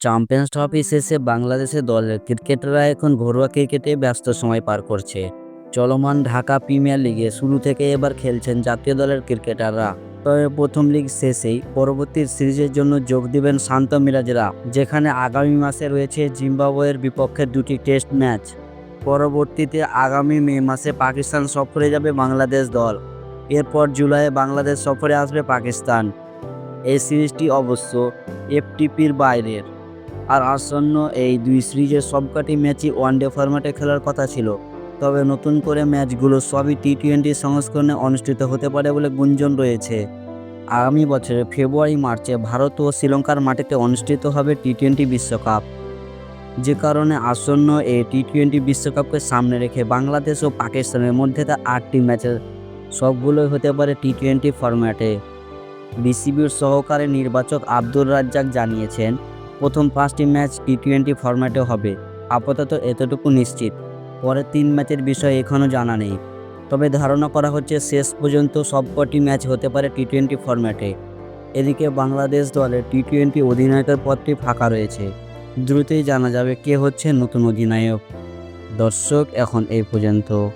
Champions trophy শেষে বাংলাদেশের দলের ক্রিকেটাররা এখন ঘরোয়া ক্রিকেটে ব্যস্ত সময় পার করছে। চলমান ঢাকা প্রিমিয়ার লিগে শুরু থেকে এবার খেলছেন জাতীয় দলের ক্রিকেটাররা। তবে প্রথম লিগ শেষেই পরবর্তী সিরিজের জন্য যোগ দিবেন শান্ত মিরাজরা যেখানে আগামী মাসে রয়েছে জিম্বাবুয়ের বিপক্ষে দুটি টেস্ট ম্যাচ। পরবর্তীতে আগামী মে মাসে পাকিস্তান সফরে যাবে বাংলাদেশ দল। এরপর জুলাইয়ে বাংলাদেশ সফরে আসবে পাকিস্তান। এই সিরিজটি অবশ্য এফটিপির বাইরের। আর আসন্ন এই দুই সিরিজের সবকটি ম্যাচই ওয়ানডে ফরম্যাটে খেলার কথা ছিল। তবে নতুন করে ম্যাচগুলো সবই টি টোয়েন্টি সংস্করণে অনুষ্ঠিত হতে পারে বলে গুঞ্জন রয়েছে। আগামী বছরের ফেব্রুয়ারি, মার্চে ভারত ও শ্রীলঙ্কার মাটিতে অনুষ্ঠিত হবে টি টোয়েন্টি বিশ্বকাপ। যে কারণে আসন্ন এই টি টোয়েন্টি বিশ্বকাপকে সামনে রেখে বাংলাদেশ ও পাকিস্তানের মধ্যে তার আটটি ম্যাচের সবগুলোই হতে পারে টি টোয়েন্টি ফরম্যাটে। বিসিবির সহকারী নির্বাচক আব্দুর রাজ্জাক জানিয়েছেন প্রথম পাঁচটি ম্যাচ টি টোয়েন্টি ফরম্যাটে হবে। আপাতত এতটুকু নিশ্চিত। পরের তিন ম্যাচের বিষয়ে এখনও জানা নেই। তবে ধারণা করা হচ্ছে শেষ পর্যন্ত সবকটি ম্যাচ হতে পারে টি টোয়েন্টি ফরম্যাটে। এদিকে বাংলাদেশ দলের টি টোয়েন্টি অধিনায়কের পদটি ফাঁকা রয়েছে। দ্রুতই জানা যাবে কে হচ্ছে নতুন অধিনায়ক। দর্শক, এখন এই পর্যন্ত।